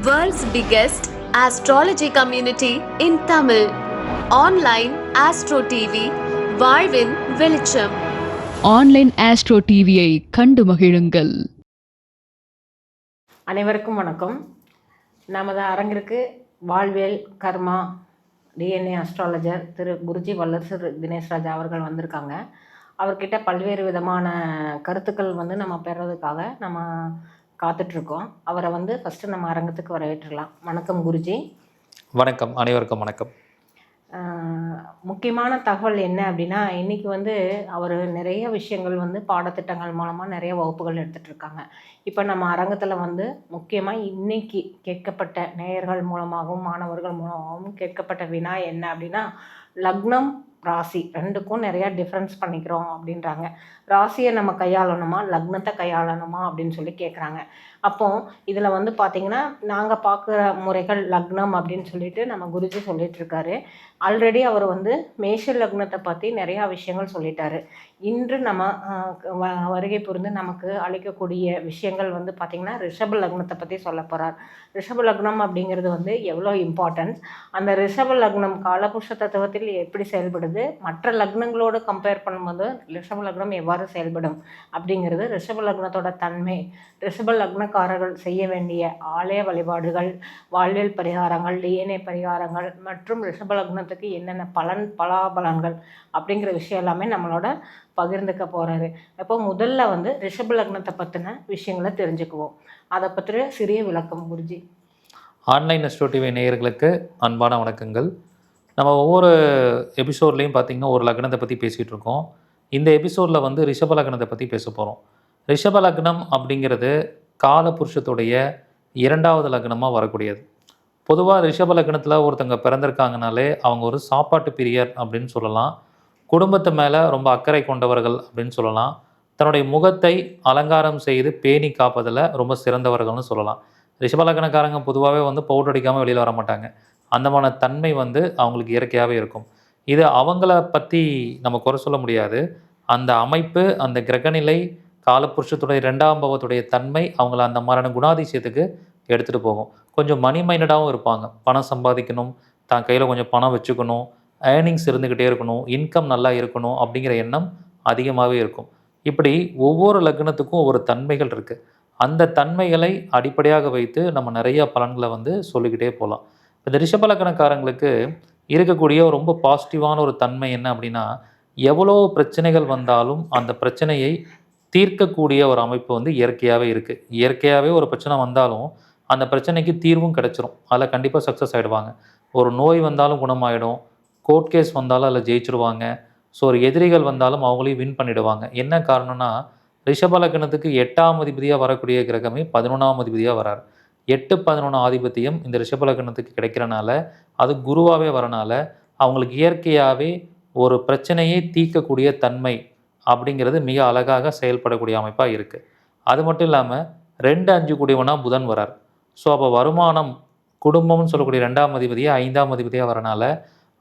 World's biggest astrology community in Tamil. Online Astro TV, வாழ்வின் வெளிச்சம். Online astro டிவியை கண்டு மகிழுங்கள். அனைவருக்கும் வணக்கம். நமது அரங்கிற்கு வாழ்வியல் கர்மா டிஎன்ஏ அஸ்ட்ராலஜர் திரு குருஜி வல்லரசு தினேஷ் ராஜா அவர்கள் வந்திருக்காங்க. அவர்கிட்ட பல்வேறு விதமான கருத்துக்கள் வந்து நம்ம பெறதுக்காக நம்ம காத்துட்ருக்கோம். அவரை வந்து ஃபஸ்ட்டு நம்ம அரங்கத்துக்கு வரவேற்றலாம். வணக்கம் குருஜி. வணக்கம். அனைவருக்கும் வணக்கம். முக்கியமான தகவல் என்ன அப்படின்னா இன்னைக்கு வந்து அவர் நிறைய விஷயங்கள் வந்து பாடத்திட்டங்கள் மூலமாக நிறைய வகுப்புகள் எடுத்துட்டு இருக்காங்க இப்போ நம்ம அரங்கத்தில் வந்து முக்கியமாக இன்னைக்கு கேட்கப்பட்ட நேயர்கள் மூலமாகவும் மாணவர்கள் மூலமாகவும் கேட்கப்பட்ட வினா என்ன அப்படின்னா லக்னம் ராசி ரெண்டுக்கும் நிறையா டிஃப்ரென்ஸ் பண்ணிக்கிறோம் அப்படின்றாங்க. ராசியை நம்ம கையாளணுமா? லக்னத்தை கையாளணுமா? அப்படின்னு சொல்லி கேட்குறாங்க அப்போ இதில் வந்து பார்த்திங்கன்னா நாங்கள் பார்க்குற முறைகள் லக்னம் அப்படின்னு சொல்லிட்டு நம்ம குருஜி சொல்லிகிட்ருக்காரு ஆல்ரெடி அவர் வந்து மேஷ லக்னத்தை பற்றி நிறையா விஷயங்கள் சொல்லிட்டாரு. இன்று நம்ம வ- வருகை புரிந்து நமக்கு அளிக்கக்கூடிய விஷயங்கள் வந்து பார்த்திங்கன்னா ரிஷப லக்னத்தை பற்றி சொல்ல போகிறார் ரிஷப லக்னம் அப்படிங்கிறது வந்து எவ்வளோ இம்பார்ட்டன்ஸ் அந்த ரிஷப லக்னம் காலபுருஷ தத்துவத்தில் எப்படி செயல்படுது? மற்ற லக்னங்களோடு கம்பேர் பண்ணும்போது ரிஷப லக்னம் எவ்வாறு செயல்படும் அப்படிங்கிறது ரிஷப லக்னத்தோட தன்மை ரிஷப லக்னக்காரர்கள் செய்ய வேண்டிய ஆலய வழிபாடுகள் வாழ்வியல் பரிகாரங்கள் டிஎன்ஏ பரிகாரங்கள் மற்றும் ரிஷப லக்னத்துக்கு என்னென்ன பலன் பலாபலன்கள் அப்படிங்கிற விஷயம் எல்லாமே நம்மளோட பகிர்ந்துக்க போகிறாரு அப்போ முதல்ல வந்து ரிஷப லக்னத்தை பற்றின விஷயங்களை தெரிஞ்சுக்குவோம். அதை பற்றிய சிறிய விளக்கம் குருஜி. ஆன்லைன் எஸ்டோ டிவி நேயர்களுக்கு அன்பான வணக்கங்கள். நம்ம ஒவ்வொரு எபிசோட்லேயும் பார்த்திங்கன்னா ஒரு லக்னத்தை பற்றி பேசிகிட்டு இருக்கோம். இந்த எபிசோடில் வந்து ரிஷப லக்னத்தை பற்றி பேச போகிறோம் ரிஷப லக்னம் அப்படிங்கிறது காலபுருஷத்துடைய இரண்டாவது லக்னமாக வரக்கூடியது. பொதுவாக ரிஷப லக்னத்தில் ஒருத்தங்க பிறந்திருக்காங்கனாலே அவங்க ஒரு சாப்பாட்டு பிரியர் அப்படின்னு சொல்லலாம். குடும்பத்து மேலே ரொம்ப அக்கறை கொண்டவர்கள் அப்படின்னு சொல்லலாம். தன்னுடைய முகத்தை அலங்காரம் செய்து பேணி காப்பதில் ரொம்ப சிறந்தவர்கள்னு சொல்லலாம். ரிஷபலக்கணக்காரங்க பொதுவாகவே வந்து பவுடர் அடிக்காமல் வெளியில் வர மாட்டாங்க. அந்தமான தன்மை வந்து அவங்களுக்கு இயற்கையாகவே இருக்கும். இது அவங்கள பற்றி நம்ம குறை சொல்ல முடியாது. அந்த அமைப்பு அந்த கிரகநிலை காலப்புருஷத்துடைய ரெண்டாம் பாவத்துடைய தன்மை அவங்கள அந்த மாதிரியான குணாதிசயத்துக்கு எடுத்துகிட்டு போகும். கொஞ்சம் மணி மைண்டடாகவும் இருப்பாங்க. பணம் சம்பாதிக்கணும் தான் கையில் கொஞ்சம் பணம் வச்சுக்கணும் ஏர்னிங்ஸ் இருந்துக்கிட்டே இருக்கணும் இன்கம் நல்லா இருக்கணும் அப்படிங்கிற எண்ணம் அதிகமாகவே இருக்கும். இப்படி ஒவ்வொரு லக்னத்துக்கும் ஒவ்வொரு தன்மைகள் இருக்குது அந்த தன்மைகளை அடிப்படையாக வைத்து நம்ம நிறைய பலன்களை வந்து சொல்லிக்கிட்டே போகலாம். இந்த ரிஷபலக்கணக்காரங்களுக்கு இருக்கக்கூடிய ரொம்ப பாசிட்டிவான ஒரு தன்மை என்ன அப்படின்னா எவ்வளோ பிரச்சனைகள் வந்தாலும் அந்த பிரச்சனையை தீர்க்கக்கூடிய ஒரு அமைப்பு வந்து இயற்கையாகவே இருக்குது இயற்கையாகவே ஒரு பிரச்சனை வந்தாலும் அந்த பிரச்சனைக்கு தீர்வும் கிடச்சிரும். அதில் கண்டிப்பாக சக்ஸஸ் ஆகிடுவாங்க ஒரு நோய் வந்தாலும் குணமாயிடும். கோர்ட் கேஸ் வந்தாலும் அதில் ஜெயிச்சிருவாங்க ஸோ ஒரு எதிரிகள் வந்தாலும் அவங்களையும் வின் பண்ணிடுவாங்க. என்ன காரணம்னா ரிஷபலக்கணத்துக்கு எட்டாம் அதிபதியாக வரக்கூடிய கிரகமே பதினொன்றாம் அதிபதியாக வரார். எட்டு பதினொன்று ஆதிபத்தியம் இந்த ரிஷபலக்கணத்துக்கு கிடைக்கிறனால அது குருவாகவே வரனால அவங்களுக்கு இயற்கையாகவே ஒரு பிரச்சனையை தீர்க்கக்கூடிய தன்மை அப்படிங்கிறது மிக அழகாக செயல்படக்கூடிய அமைப்பாக இருக்குது அது மட்டும் இல்லாமல் ரெண்டு அஞ்சு கூடியவனாக புதன் வரார். ஸோ அப்போ வருமானம் குடும்பம்னு சொல்லக்கூடிய ரெண்டாம் அதிபதியாக ஐந்தாம் அதிபதியாக வரனால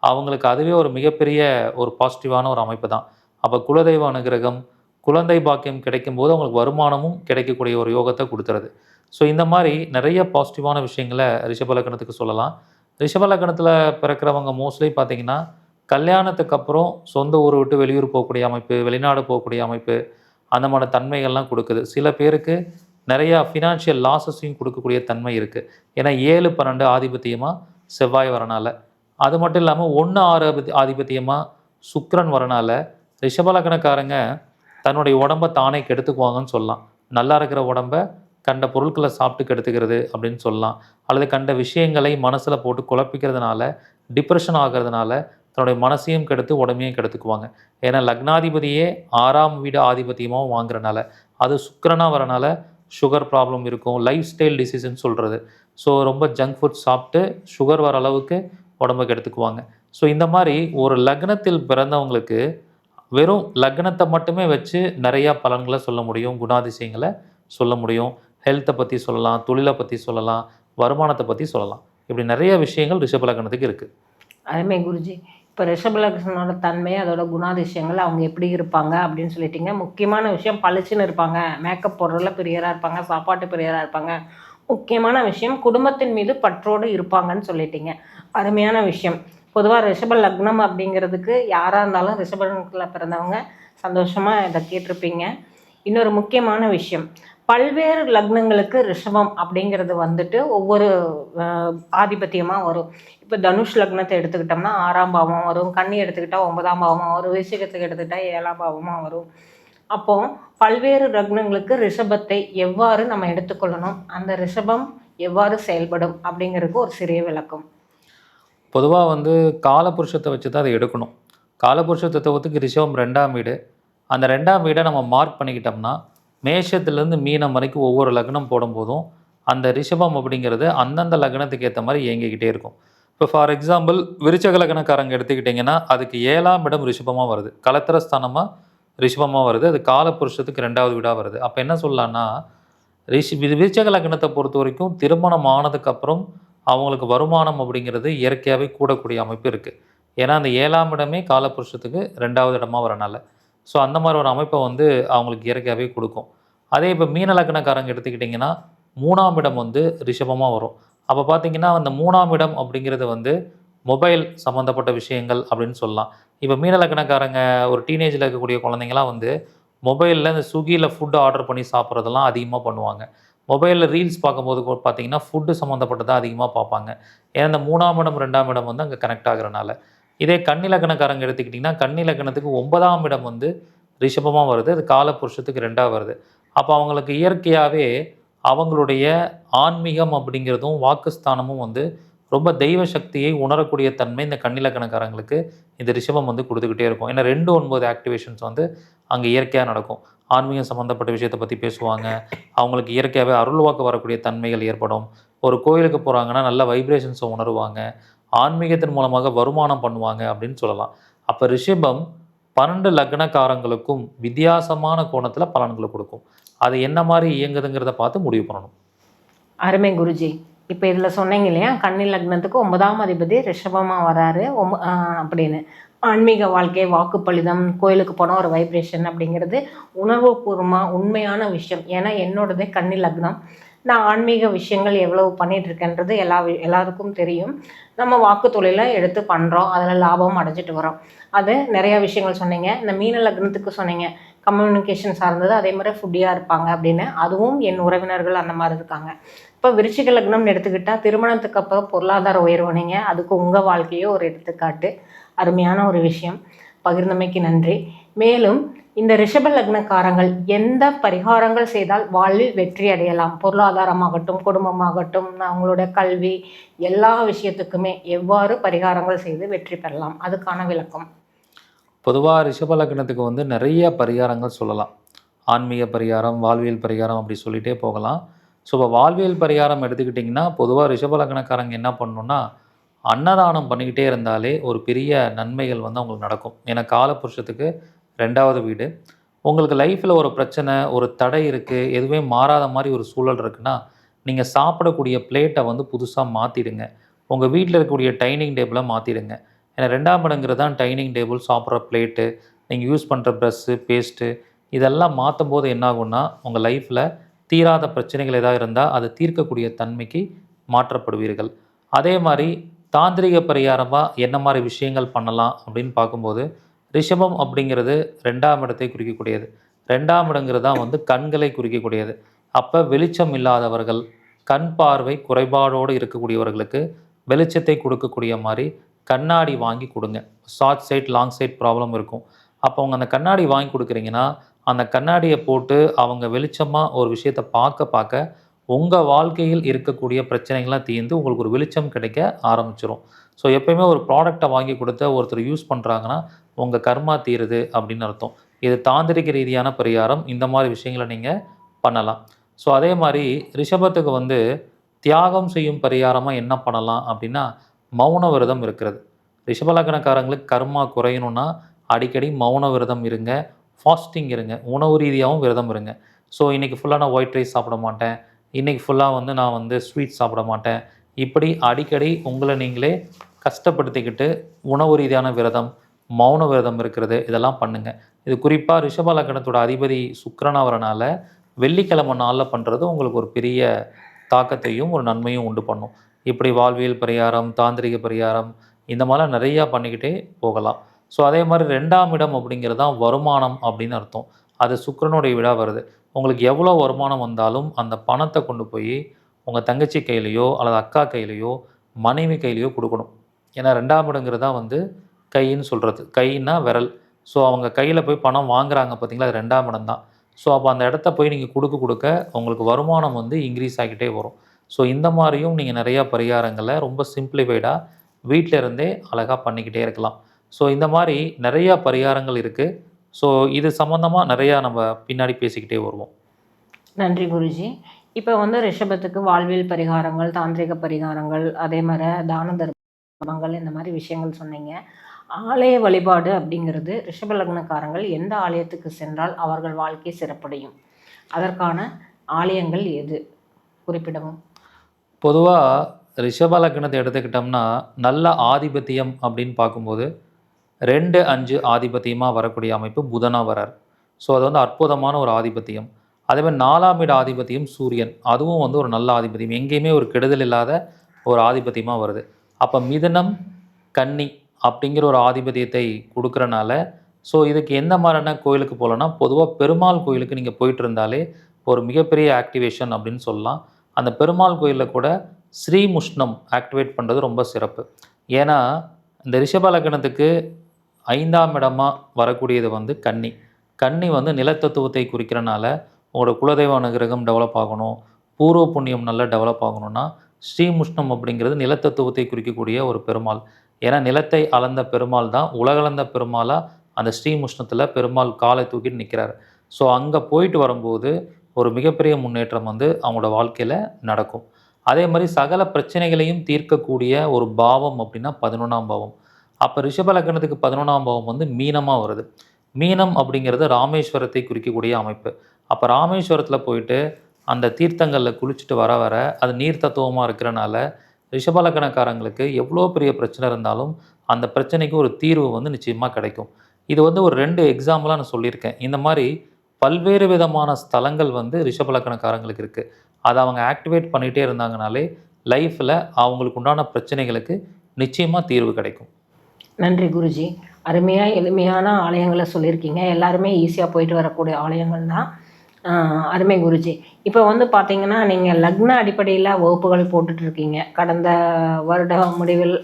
அவங்களுக்கு அதுவே ஒரு மிகப்பெரிய ஒரு பாசிட்டிவான ஒரு அமைப்பு தான். அப்போ குலதெய்வ அனுகிரகம் குழந்தை பாக்கியம் கிடைக்கும்போது அவங்களுக்கு வருமானமும் கிடைக்கக்கூடிய ஒரு யோகத்தை கொடுத்துறது ஸோ இந்த மாதிரி நிறைய பாசிட்டிவான விஷயங்களை ரிஷபலக்கணத்துக்கு சொல்லலாம். ரிஷபலக்கணத்தில் பிறக்கிறவங்க மோஸ்ட்லி பார்த்தீங்கன்னா கல்யாணத்துக்கு அப்புறம் சொந்த ஊரை விட்டு வெளியூர் போகக்கூடிய அமைப்பு வெளிநாடு போகக்கூடிய அமைப்பு அந்த மாதிரி தன்மைகள்லாம் கொடுக்குது. சில பேருக்கு நிறையா ஃபினான்ஷியல் லாஸஸையும் கொடுக்கக்கூடிய தன்மை இருக்குது ஏன்னா ஏழு பன்னெண்டு ஆதிபத்தியமாக செவ்வாய் வரனால. அது மட்டும் இல்லாமல் ஒன்று ஆறு ஆதிபத்தியமாக சுக்ரன் வரனால ரிஷபலக்கணக்காரங்க தன்னுடைய உடம்பை தானே கெடுத்துக்குவாங்கன்னு சொல்லலாம். நல்லா இருக்கிற உடம்ப கண்ட பொருட்களை சாப்பிட்டு கெடுத்துக்கிறது அப்படின்னு சொல்லலாம். அல்லது கண்ட விஷயங்களை மனசில் போட்டு குழப்பிக்கிறதுனால டிப்ரெஷன் ஆகிறதுனால தன்னுடைய மனசையும் கெடுத்து உடம்பையும் கெடுத்துக்குவாங்க. ஏன்னா லக்னாதிபதியே ஆறாம் வீடு ஆதிபத்தியமாகவும் வாங்குறனால அது சுக்கரனாக வரனால சுகர் ப்ராப்ளம் இருக்கும் லைஃப் ஸ்டைல் டிசீஸ்ன்னு சொல்கிறது ஸோ ரொம்ப ஜங்க் ஃபுட் சாப்பிட்டு சுகர் வர அளவுக்கு உடம்பை கெடுத்துக்குவாங்க. ஸோ இந்த மாதிரி ஒரு லக்னத்தில் பிறந்தவங்களுக்கு வெறும் லக்னத்தை மட்டுமே வச்சு நிறையா பலன்களை சொல்ல முடியும் குணாதிசயங்களை சொல்ல முடியும். ஹெல்த்தை பற்றி சொல்லலாம் தொழிலை பற்றி சொல்லலாம் வருமானத்தை பற்றி சொல்லலாம். இப்படி நிறைய விஷயங்கள் ரிஷப லக்னத்துக்கு இருக்குது அதுமே குருஜி. இப்போ ரிஷபலக்ஷனோட தன்மை அதோட குணாதிசயங்கள் அவங்க எப்படி இருப்பாங்க அப்படின்னு சொல்லிட்டீங்க. முக்கியமான விஷயம் பளிச்சுன்னு இருப்பாங்க. மேக்கப் போடுறதுல பிரியராக இருப்பாங்க சாப்பாட்டு பிரியராக இருப்பாங்க. முக்கியமான விஷயம் குடும்பத்தின் மீது பற்றோடு இருப்பாங்கன்னு சொல்லிட்டீங்க. அருமையான விஷயம். பொதுவாக ரிஷப லக்னம் அப்படிங்கிறதுக்கு யாராக இருந்தாலும் ரிஷபத்தில் பிறந்தவங்க சந்தோஷமாக இதை கேட்டிருப்பீங்க. இன்னொரு முக்கியமான விஷயம் பல்வேறு லக்னங்களுக்கு ரிஷபம் அப்படிங்கிறது வந்துட்டு ஒவ்வொரு ஆதிபத்தியமாக வரும். இப்போ தனுஷ் லக்னத்தை எடுத்துக்கிட்டோம்னா ஆறாம் பாவம் வரும் கண்ணி எடுத்துக்கிட்டால் ஒன்பதாம் பாவமாக வரும் விஷயத்துக்கு எடுத்துக்கிட்டால் ஏழாம் பாவமாக வரும். அப்போது பல்வேறு லக்னங்களுக்கு ரிஷபத்தை எவ்வாறு நம்ம எடுத்துக்கொள்ளணும்? அந்த ரிஷபம் எவ்வாறு செயல்படும் அப்படிங்கிறதுக்கு ஒரு சிறிய விளக்கம். பொதுவாக வந்து காலபுருஷத்தை வச்சு தான் அதை எடுக்கணும். காலபுருஷ தத்துவத்துக்கு ரிஷபம் ரெண்டாம் வீடு. அந்த ரெண்டாம் வீடை நம்ம மார்க் பண்ணிக்கிட்டோம்னா மேஷத்துலேருந்து மீனம் வரைக்கும் ஒவ்வொரு லக்னம் போடும்போதும் அந்த ரிஷபம் அப்படிங்கிறது அந்தந்த லக்னத்துக்கு ஏற்ற மாதிரி இயங்கிக்கிட்டே இருக்கும். இப்போ ஃபார் எக்ஸாம்பிள் விருச்சக லக்னக்காரங்க எடுத்துக்கிட்டிங்கன்னா அதுக்கு ஏழாம் இடம் ரிஷபமாக வருது. கலத்திரஸ்தானமாக ரிஷபமாக வருது. அது காலபுருஷத்துக்கு ரெண்டாவது வீடாக வருது. அப்போ என்ன சொல்லலான்னா ரிஷி விருச்சக லக்னத்தை பொறுத்த வரைக்கும் திருமணம் ஆனதுக்கப்புறம் அவங்களுக்கு வருமானம் அப்படிங்கிறது இயற்கையாகவே கூடக்கூடிய அமைப்பு இருக்குது ஏன்னா அந்த ஏழாம் இடமே காலபுருஷத்துக்கு ரெண்டாவது இடமா வரனால. ஸோ அந்த மாதிரி ஒரு அமைப்பை வந்து அவங்களுக்கு இயற்கையாகவே கொடுக்கும். அதே இப்போ மீனலக்கணக்காரங்க எடுத்துக்கிட்டிங்கன்னா மூணாம் இடம் வந்து ரிஷபமாக வரும். அப்போ பார்த்தீங்கன்னா அந்த மூணாம் இடம் அப்படிங்கிறது வந்து மொபைல் சம்மந்தப்பட்ட விஷயங்கள் அப்படின்னு சொல்லலாம். இப்போ மீனலக்கணக்காரங்க ஒரு டீனேஜில் இருக்கக்கூடிய குழந்தைங்களாம் வந்து மொபைலில் இந்த ஸ்விக்கியில் ஃபுட்டு ஆர்டர் பண்ணி சாப்பிட்றதெல்லாம் அதிகமாக பண்ணுவாங்க. மொபைலில் ரீல்ஸ் பார்க்கும்போது பார்த்தீங்கன்னா ஃபுட்டு சம்மந்தப்பட்டதாக அதிகமாக பார்ப்பாங்க. ஏன்னா இந்த மூணாம் இடம் ரெண்டாம் இடம் வந்து அங்கே கனெக்ட் ஆகுறனால. இதே கண்ணிலக்கணக்காரங்க எடுத்துக்கிட்டிங்கன்னா கன்னி ஒன்பதாம் இடம் வந்து ரிஷபமாக வருது. அது காலபுருஷத்துக்கு ரெண்டாக வருது. அப்போ அவங்களுக்கு இயற்கையாகவே அவங்களுடைய ஆன்மீகம் அப்படிங்கிறதும் வாக்குஸ்தானமும் வந்து ரொம்ப தெய்வ சக்தியை உணரக்கூடிய தன்மை இந்த கண்ணிலக்கணக்காரங்களுக்கு இந்த ரிஷபம் வந்து கொடுத்துக்கிட்டே இருக்கும். ஏன்னா ரெண்டு ஒன்பது ஆக்டிவேஷன்ஸ் வந்து அங்கே இயற்கையாக நடக்கும். ஆன்மீகம் சம்மந்தப்பட்ட விஷயத்தை பற்றி பேசுவாங்க. அவங்களுக்கு இயற்கையாகவே அருள்வாக்கு வரக்கூடிய தன்மைகள் ஏற்படும். ஒரு கோயிலுக்கு போகிறாங்கன்னா நல்ல வைப்ரேஷன்ஸை உணருவாங்க. ஆன்மீகத்தின் மூலமாக வருமானம் பண்ணுவாங்க அப்படின்னு சொல்லலாம். அப்போ ரிஷபம் பன்னெண்டு லக்னக்காரங்களுக்கும் வித்தியாசமான கோணத்தில் பலன்களை கொடுக்கும். அது என்ன மாதிரி இயங்குதுங்கிறத பார்த்து முடிவு பண்ணணும். அருமை குருஜி. இப்போ இதில் சொன்னீங்க இல்லையா? கன்னி லக்னத்துக்கு ஒன்பதாம் அதிபதி ரிஷபமாக வராரு. ஒம்ப அப்படின்னு. ஆன்மீக வாழ்க்கை வாக்குப்பளிதம் கோயிலுக்கு போனால் ஒரு வைப்ரேஷன் அப்படிங்கிறது உணர்வுபூர்வமாக உண்மையான விஷயம். ஏன்னா என்னோடதே கன்னி லக்னம் நான் ஆன்மீக விஷயங்கள் எவ்வளவு பண்ணிகிட்ருக்கேன்றது எல்லா வி- எல்லாருக்கும் தெரியும். நம்ம வாக்கு தொழிலை எடுத்து பண்ணுறோம் அதில் லாபம் அடைஞ்சிட்டு வரோம். அது நிறையா விஷயங்கள் சொன்னீங்க. இந்த மீன லக்னத்துக்கு சொன்னீங்க. கம்யூனிகேஷன் சார்ந்தது. அதே மாதிரி ஃபுட்டியாக இருப்பாங்க அப்படின்னு. அதுவும் என் உறவினர்கள் அந்த மாதிரி இருக்காங்க. இப்போ விருச்சிக லக்னம்னு எடுத்துக்கிட்டால் திருமணத்துக்கு அப்புறம் பொருளாதார உயர்வுனீங்க அதுக்கு உங்கள் வாழ்க்கையோ ஒரு எடுத்துக்காட்டு. அருமையான ஒரு விஷயம். பகிர்ந்தமைக்கு நன்றி. மேலும் இந்த ரிஷப லக்னக்காரங்கள் எந்த பரிகாரங்கள் செய்தால் வாழ்வில் வெற்றி அடையலாம்? பொருளாதாரமாகட்டும் குடும்பமாகட்டும் அவங்களோட கல்வி எல்லா விஷயத்துக்குமே எவ்வாறு பரிகாரங்கள் செய்து வெற்றி பெறலாம்? அதுக்கான விளக்கம். பொதுவாக ரிஷப லக்னத்துக்கு வந்து நிறைய பரிகாரங்கள் சொல்லலாம். ஆன்மீக பரிகாரம் வாழ்வியல் பரிகாரம் அப்படி சொல்லிகிட்டே போகலாம். ஸோ இப்போ வாழ்வியல் பரிகாரம் எடுத்துக்கிட்டிங்கன்னா பொதுவாக ரிஷப லக்னக்காரங்க என்ன பண்ணணுன்னா அன்னதானம் பண்ணிக்கிட்டே இருந்தாலே ஒரு பெரிய நன்மைகள் வந்து அவங்களுக்கு நடக்கும். ஏன்னா காலபுருஷத்துக்கு ரெண்டாவது வீடு. உங்களுக்கு லைஃப்பில் ஒரு பிரச்சனை ஒரு தடை இருக்குது எதுவுமே மாறாத மாதிரி ஒரு சூழல் இருக்குன்னா நீங்கள் சாப்பிடக்கூடிய பிளேட்டை வந்து புதுசாக மாற்றிடுங்க உங்கள் வீட்டில் இருக்கக்கூடிய டைனிங் டேபிளை மாற்றிடுங்க ஏன்னா ரெண்டாம் இடங்கிறது தான் டைனிங் டேபிள் சாப்பிட்ற பிளேட்டு நீங்கள் யூஸ் பண்ணுற ப்ரஷ்ஷு பேஸ்ட்டு. இதெல்லாம் மாற்றும் போது என்னாகும்னா உங்கள் லைஃப்பில் தீராத பிரச்சனைகள் ஏதாவது இருந்தால் அதை தீர்க்கக்கூடிய தன்மைக்கு மாற்றப்படுவீர்கள். அதே மாதிரி தாந்திரிக பரிகாரமாக என்ன மாதிரி விஷயங்கள் பண்ணலாம் அப்படின்னு பார்க்கும்போது ரிஷபம் அப்படிங்கிறது ரெண்டாம் இடத்தை குறிக்கக்கூடியது. ரெண்டாம் இடங்கிறது தான் வந்து கண்களை குறிக்கக்கூடியது. அப்போ வெளிச்சம் இல்லாதவர்கள் கண் பார்வை குறைபாடோடு இருக்கக்கூடியவர்களுக்கு வெளிச்சத்தை கொடுக்கக்கூடிய மாதிரி கண்ணாடி வாங்கி கொடுங்க. Short sight long sight problem இருக்கும். அப்போ அவங்க அந்த கண்ணாடி வாங்கி கொடுக்குறீங்கன்னா அந்த கண்ணாடியை போட்டு அவங்க வெளிச்சமாக ஒரு விஷயத்தை பார்க்க பார்க்க உங்கள் வாழ்க்கையில் இருக்கக்கூடிய பிரச்சனைகள்லாம் தீர்ந்து உங்களுக்கு ஒரு வெளிச்சம் கிடைக்க ஆரம்பிச்சிடும் ஸோ எப்பயுமே ஒரு ப்ராடக்டை வாங்கி கொடுத்த ஒருத்தர் யூஸ் பண்ணுறாங்கன்னா உங்கள் கர்மா தீருது அப்படின்னு அர்த்தம். இது தாந்திரிக ரீதியான பரிகாரம். இந்த மாதிரி விஷயங்களை நீங்கள் பண்ணலாம். ஸோ அதே மாதிரி ரிஷபத்துக்கு வந்து தியாகம் செய்யும் பரிகாரமாக என்ன பண்ணலாம் அப்படின்னா மௌன விரதம் இருக்கிறது. ரிஷபலக்கணக்காரங்களுக்கு கர்மா குறையணும்னா அடிக்கடி மௌன விரதம் இருங்க ஃபாஸ்டிங் இருங்க உணவு ரீதியாகவும் விரதம் இருங்க. ஸோ இன்றைக்கி ஃபுல்லாக நான் ஒயிட் ரைஸ் சாப்பிட மாட்டேன். இன்றைக்கி ஃபுல்லாக வந்து நான் வந்து ஸ்வீட் சாப்பிட மாட்டேன். இப்படி அடிக்கடி உங்களை நீங்களே கஷ்டப்படுத்திக்கிட்டு உணவு ரீதியான விரதம் மௌன விரதம் இருக்கிறது இதெல்லாம் பண்ணுங்கள் இது குறிப்பாக ரிஷப லக்னத்தோட அதிபதி சுக்கிரனா வரனால வெள்ளிக்கிழமை நாளில் பண்ணுறது உங்களுக்கு ஒரு பெரிய தாக்கத்தையும் ஒரு நன்மையும் உண்டு பண்ணும். இப்படி வாழ்வியல் பரிகாரம் தாந்திரிக பரிகாரம் இந்த மாதிரிலாம் நிறையா பண்ணிக்கிட்டே போகலாம். ஸோ அதே மாதிரி ரெண்டாம் இடம் அப்படிங்கிறது தான் வருமானம் அப்படின்னு அர்த்தம். அது சுக்கிரனுடைய விழா வருது. உங்களுக்கு எவ்வளோ வருமானம் வந்தாலும் அந்த பணத்தை கொண்டு போய் உங்கள் தங்கச்சி கையிலையோ அல்லது அக்கா கையிலையோ மனைவி கையிலையோ கொடுக்கணும். ஏன்னா ரெண்டாம் இடங்கிறது தான் வந்து கைன்னு சொல்கிறது கைன்னா விரல். ஸோ அவங்க கையில் போய் பணம் வாங்குறாங்க பார்த்தீங்களா அது ரெண்டாம் இடம் தான். ஸோ அப்போ அந்த இடத்த போய் நீங்கள் கொடுக்க கொடுக்க உங்களுக்கு வருமானம் வந்து இன்க்ரீஸ் ஆகிட்டே வரும். ஸோ இந்த மாதிரியும் நீங்கள் நிறையா பரிகாரங்களை ரொம்ப சிம்பிளிஃபைடாக வீட்டில் இருந்தே அழகாக பண்ணிக்கிட்டே இருக்கலாம். ஸோ இந்த மாதிரி நிறையா பரிகாரங்கள் இருக்குது ஸோ இது சம்மந்தமாக நிறையா நம்ம பின்னாடி பேசிக்கிட்டே வருவோம். நன்றி குருஜி. இப்போ வந்து ரிஷபத்துக்கு வாழ்வியல் பரிகாரங்கள் தாந்திரிக பரிகாரங்கள் அதே மாதிரி தான தர்மங்கள் இந்த மாதிரி விஷயங்கள் சொன்னீங்க. ஆலய வழிபாடு அப்படிங்கிறது ரிஷப லக்னக்காரங்கள் எந்த ஆலயத்துக்கு சென்றால் அவர்கள் வாழ்க்கை சிறப்படையும்? அதற்கான ஆலயங்கள் எது? குறிப்பிடவும். பொதுவாக ரிஷப லக்னத்தை எடுத்துக்கிட்டோம்னா நல்ல ஆதிபத்தியம் அப்படின்னு பார்க்கும்போது ரெண்டு அஞ்சு ஆதிபத்தியமாக வரக்கூடிய அமைப்பு புதனாக வரார். ஸோ அது வந்து அற்புதமான ஒரு ஆதிபத்தியம். அதேமாதிரி நாலாம் இட ஆதிபத்தியம் சூரியன். அதுவும் வந்து ஒரு நல்ல ஆதிபத்தியம். எங்கேயுமே ஒரு கெடுதல் இல்லாத ஒரு ஆதிபத்தியமாக வருது. அப்போ மிதனம் கன்னி அப்படிங்கிற ஒரு ஆதிபத்தியத்தை கொடுக்குறனால ஸோ இதுக்கு எந்த மாதிரியான கோயிலுக்கு போகலன்னா பொதுவாக பெருமாள் கோயிலுக்கு நீங்கள் போயிட்டு இருந்தாலே ஒரு மிகப்பெரிய ஆக்டிவேஷன் அப்படின்னு சொல்லலாம். அந்த பெருமாள் கோயிலில் கூட ஸ்ரீமுஷ்ணம் ஆக்டிவேட் பண்ணுறது ரொம்ப சிறப்பு. ஏன்னா இந்த ரிஷப லக்னத்துக்கு ஐந்தாம் இடமாக வரக்கூடியது வந்து கன்னி. கன்னி வந்து நிலத்தத்துவத்தை குறிக்கிறனால உங்களோட குலதெய்வ அனுகிரகம் டெவலப் ஆகணும். பூர்வ புண்ணியம் நல்லா டெவலப் ஆகணும்னா ஸ்ரீமுஷ்ணம் அப்படிங்கிறது நிலத்தத்துவத்தை குறிக்கக்கூடிய ஒரு பெருமாள். ஏன்னா நிலத்தை அளந்த பெருமாள் தான் உலகளந்த பெருமாளாக அந்த ஸ்ரீமுஷ்ணத்தில் பெருமாள் காலை தூக்கிட்டு நிற்கிறார் ஸோ அங்கே போயிட்டு வரும்போது ஒரு மிகப்பெரிய முன்னேற்றம் வந்து அவங்களோட வாழ்க்கையில் நடக்கும். அதே மாதிரி சகல பிரச்சனைகளையும் தீர்க்கக்கூடிய ஒரு பாவம் அப்படின்னா பதினொன்றாம் பாவம். அப்போ ரிஷப லக்னத்துக்கு பதினொன்றாம் பாவம் வந்து மீனமாக வருது. மீனம் அப்படிங்கிறது ராமேஸ்வரத்தை குறிக்கக்கூடிய அமைப்பு. அப்போ ராமேஸ்வரத்தில் போயிட்டு அந்த தீர்த்தங்களில் குளிச்சுட்டு வர வர அது நீர் தத்துவமாக இருக்கிறனால ரிஷபலக்கணக்காரங்களுக்கு எவ்வளோ பெரிய பிரச்சனை இருந்தாலும் அந்த பிரச்சனைக்கு ஒரு தீர்வு வந்து நிச்சயமாக கிடைக்கும். இது வந்து ஒரு ரெண்டு எக்ஸாம்பிளாக நான் சொல்லியிருக்கேன். இந்த மாதிரி பல்வேறு விதமான ஸ்தலங்கள் வந்து ரிஷபலக்கணக்காரங்களுக்கு இருக்குது அதை அவங்க ஆக்டிவேட் பண்ணிகிட்டே இருந்தாங்கனாலே லைஃப்பில் அவங்களுக்கு உண்டான பிரச்சனைகளுக்கு நிச்சயமாக தீர்வு கிடைக்கும். நன்றி குருஜி. அருமையாக எளிமையான ஆலயங்களை சொல்லியிருக்கீங்க. எல்லாருமே ஈஸியாக போயிட்டு வரக்கூடிய ஆலயங்கள் தான். அருமை குருஜி. இப்போ வந்து பார்த்தீங்கன்னா நீங்கள் லக்ன அடிப்படையில் வகுப்புகள் போட்டுட்டு இருக்கீங்க. கடந்த வருட முடிவில்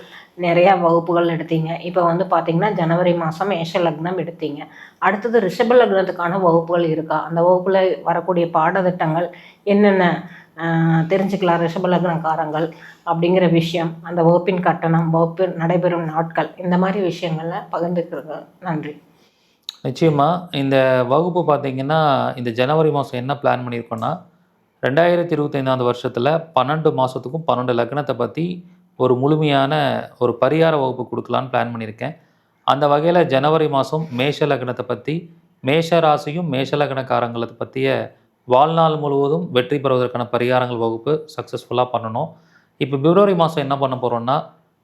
நிறையா வகுப்புகள் எடுத்தீங்க. இப்போ வந்து பார்த்தீங்கன்னா ஜனவரி மாதம் மேஷ லக்னம் எடுத்தீங்க. அடுத்தது ரிஷப லக்னத்துக்கான வகுப்புகள் இருக்கா? அந்த வகுப்பில் வரக்கூடிய பாடத்திட்டங்கள் என்னென்ன? தெரிஞ்சுக்கலாம் ரிஷபலக்னக்காரங்கள் அப்படிங்கிற விஷயம் அந்த வகுப்பின் கட்டணம் வகுப்பு நடைபெறும் நாட்கள் இந்த மாதிரி விஷயங்களில் பகிர்ந்துக்கிறது நன்றி. நிச்சயமாக இந்த வகுப்பு பார்த்தீங்கன்னா இந்த ஜனவரி மாதம் என்ன பிளான் பண்ணியிருக்கோன்னா ரெண்டாயிரத்தி இருபத்தைந்தாவது வருஷத்தில் பன்னெண்டு மாதத்துக்கும் பன்னெண்டு லக்னத்தை பற்றி ஒரு முழுமையான ஒரு பரிகார வகுப்பு கொடுக்கலான்னு பிளான் பண்ணியிருக்கேன் அந்த வகையில் ஜனவரி மாதம் மேஷ லக்னத்தை பற்றி மேஷ ராசியும் மேஷ லக்னக்காரங்களை பற்றிய வாழ்நாள் முழுவதும் வெற்றி பெறுவதற்கான பரிகாரங்கள் வகுப்பு சக்ஸஸ்ஃபுல்லாக பண்ணணும். இப்போ பிப்ரவரி மாதம் என்ன பண்ண போகிறோம்னா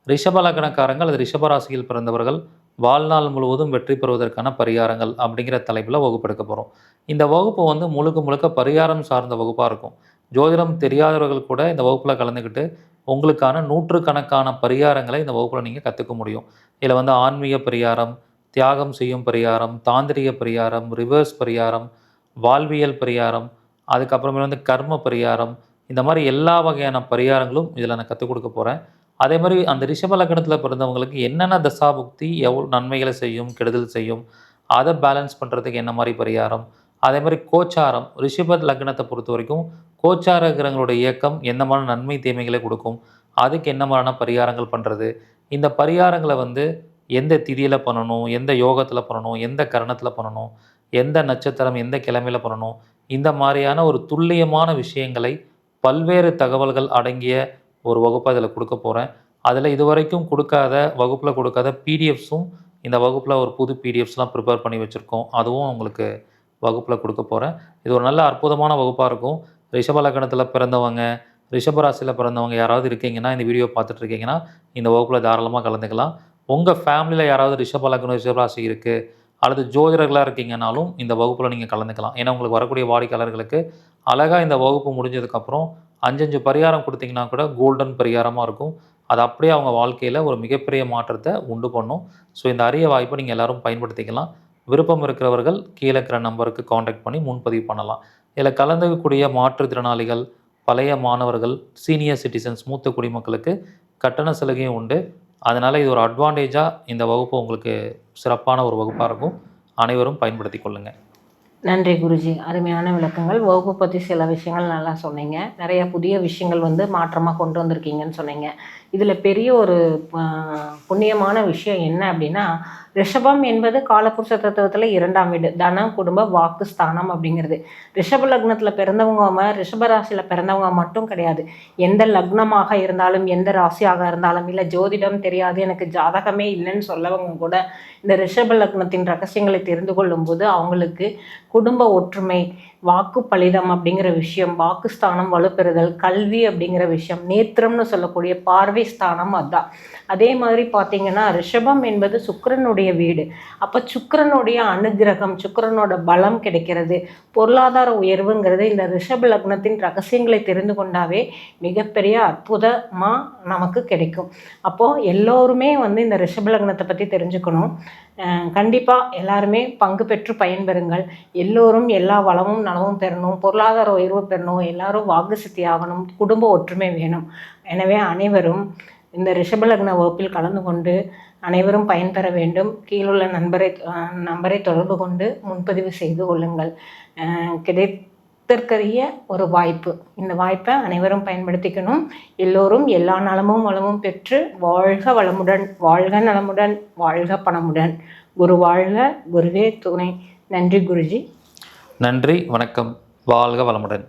ரிஷப லக்னக்காரங்கள் அது ரிஷபராசியில் பிறந்தவர்கள் வாழ்நாள் முழுவதும் வெற்றி பெறுவதற்கான பரிகாரங்கள் அப்படிங்கிற தலைப்பில் வகுப்பெடுக்க போகிறோம் இந்த வகுப்பு வந்து முழுக்க முழுக்க பரிகாரம் சார்ந்த வகுப்பாக இருக்கும். ஜோதிடம் தெரியாதவர்கள் கூட இந்த வகுப்பில் கலந்துக்கிட்டு உங்களுக்கான நூற்றுக்கணக்கான பரிகாரங்களை இந்த வகுப்பில் நீங்கள் கற்றுக்க முடியும். இதில் வந்து ஆன்மீக பரிகாரம் தியாகம் செய்யும் பரிகாரம் தாந்திரிக பரிகாரம் ரிவர்ஸ் பரிகாரம் வாழ்வியல் பரிகாரம் அதுக்கப்புறமே வந்து கர்ம பரிகாரம் இந்த மாதிரி எல்லா வகையான பரிகாரங்களும் இதில் நான் கற்றுக் கொடுக்க போகிறேன் அதே மாதிரி அந்த ரிஷப லக்னத்தில் பிறந்தவங்களுக்கு என்னென்ன தசாபுக்தி எவ்வளோ நன்மைகளை செய்யும் கெடுதல் செய்யும் அதை பேலன்ஸ் பண்ணுறதுக்கு என்ன மாதிரி பரிகாரம்? அதே மாதிரி கோச்சாரம் ரிஷப லக்னத்தை பொறுத்த வரைக்கும் கோச்சார இயக்கம் என்ன மாதிரி நன்மை தீமைகளை கொடுக்கும் அதுக்கு என்ன மாதிரியான பரிகாரங்கள் பண்ணுறது இந்த பரிகாரங்களை வந்து எந்த திதியில் பண்ணணும் எந்த யோகத்தில் பண்ணணும் எந்த கரணத்தில் பண்ணணும் எந்த நட்சத்திரம் எந்த கிழமையில் பண்ணணும் இந்த மாதிரியான ஒரு துல்லியமான விஷயங்களை பல்வேறு தகவல்கள் அடங்கிய ஒரு வகுப்பை இதில் கொடுக்க போகிறேன் அதில் இதுவரைக்கும் கொடுக்காத வகுப்பில் கொடுக்காத பிடிஎஃப்ஸும் இந்த வகுப்பில் ஒரு புது பிடிஎஃப்ஸ்லாம் ப்ரிப்பேர் பண்ணி வச்சுருக்கோம். அதுவும் உங்களுக்கு வகுப்பில் கொடுக்க போகிறேன் இது ஒரு நல்ல அற்புதமான வகுப்பாக இருக்கும். ரிஷப லக்கணத்தில் பிறந்தவங்க ரிஷபராசியில் பிறந்தவங்க யாராவது இருக்கீங்கன்னா இந்த வீடியோ பார்த்துட்டு இருக்கீங்கன்னா இந்த வகுப்பில் தாராளமாக கலந்துக்கலாம். உங்கள் ஃபேமிலியில் யாராவது ரிஷப லக்கணம் ரிஷபராசி இருக்குது அல்லது ஜோதிடர்களாக இருக்கீங்கனாலும் இந்த வகுப்பில் நீங்கள் கலந்துக்கலாம். ஏன்னா உங்களுக்கு வரக்கூடிய வாடிக்கையாளர்களுக்கு அழகாக இந்த வகுப்பு முடிஞ்சதுக்கப்புறம் அஞ்சஞ்சு பரிகாரம் கொடுத்தீங்கன்னா கூட கோல்டன் பரிகாரமாக இருக்கும். அது அப்படியே அவங்க வாழ்க்கையில் ஒரு மிகப்பெரிய மாற்றத்தை உண்டு பண்ணும். ஸோ இந்த அரிய வாய்ப்பை நீங்கள் எல்லோரும் பயன்படுத்திக்கலாம். விருப்பம் இருக்கிறவர்கள் கீழே இருக்கிற நம்பருக்கு காண்டாக்ட் பண்ணி முன்பதிவு பண்ணலாம். இதில் கலந்துக்கக்கூடிய மாற்றுத்திறனாளிகள் பழைய மாணவர்கள் சீனியர் சிட்டிசன்ஸ் மூத்த குடிமக்களுக்கு கட்டண சலுகையும் உண்டு. அதனால் இது ஒரு அட்வான்டேஜாக இந்த வகுப்பு உங்களுக்கு சிறப்பான ஒரு வகுப்பாக இருக்கும். அனைவரும் பயன்படுத்தி கொள்ளுங்கள் நன்றி குருஜி. அருமையான விளக்கங்கள். வகுப்பு பற்றி சில விஷயங்கள் நல்லா சொன்னீங்க. நிறைய புதிய விஷயங்கள் வந்து மாற்றமாக கொண்டு வந்திருக்கீங்கன்னு சொன்னீங்க. இதில் பெரிய ஒரு புண்ணியமான விஷயம் என்ன அப்படின்னா ரிஷபம் என்பது காலபுருஷ தத்துவத்தில் இரண்டாம் வீடு தனம் குடும்ப வாக்கு ஸ்தானம் அப்படிங்கிறது. ரிஷப லக்னத்தில் பிறந்தவங்க ரிஷப ராசியில் பிறந்தவங்க மட்டும் கிடையாது. எந்த லக்னமாக இருந்தாலும் எந்த ராசியாக இருந்தாலும் இல்லை ஜோதிடம் தெரியாது எனக்கு ஜாதகமே இல்லைன்னு சொல்லவங்க கூட இந்த ரிஷப லக்னத்தின் ரகசியங்களை தெரிந்து கொள்ளும்போது அவங்களுக்கு குடும்ப ஒற்றுமை வாக்கு பலிதம் அப்படிங்கிற விஷயம் வாக்குஸ்தானம் வலுப்பெறுதல் கல்வி அப்படிங்கிற விஷயம் நேத்திரம்னு சொல்லக்கூடிய பார்வை ஸ்தானம் அதுதான். அதே மாதிரி பார்த்தீங்கன்னா ரிஷபம் என்பது சுக்கிரனுடைய வீடு. அப்போ சுக்கரனுடைய அனுகிரகம் சுக்கிரனோட பலம் கிடைக்கிறது பொருளாதார உயர்வுங்கிறது இந்த ரிஷப லக்னத்தின் ரகசியங்களை தெரிந்து கொண்டாவே மிகப்பெரிய அற்புதமாக நமக்கு கிடைக்கும். அப்போது எல்லோருமே வந்து இந்த ரிஷப லக்னத்தை பற்றி தெரிஞ்சுக்கணும். கண்டிப்பாக எல்லாருமே பங்கு பெற்று பயன்பெறுங்கள். எல்லோரும் எல்லா வளமும் நலமும் பெறணும். பொருளாதார உயர்வு பெறணும். எல்லாரும் வாக்கு சித்தி ஆகணும். குடும்ப ஒற்றுமை வேணும். எனவே அனைவரும் இந்த ரிஷபலக்ன வகுப்பில் கலந்து கொண்டு அனைவரும் பயன்பெற வேண்டும். கீழுள்ள நண்பரை நம்பரை தொடர்பு கொண்டு முன்பதிவு செய்து கொள்ளுங்கள். கிடை கிடைத்திருக்கிற ஒரு வாய்ப்பு. இந்த வாய்ப்பை அனைவரும் பயன்படுத்திக்கணும். எல்லோரும் எல்லா நலமும் வளமும் பெற்று வாழ்க வளமுடன் வாழ்க நலமுடன் வாழ்க பணமுடன். குரு வாழ்க குருவே துணை. நன்றி குருஜி. நன்றி வணக்கம். வாழ்க வளமுடன்.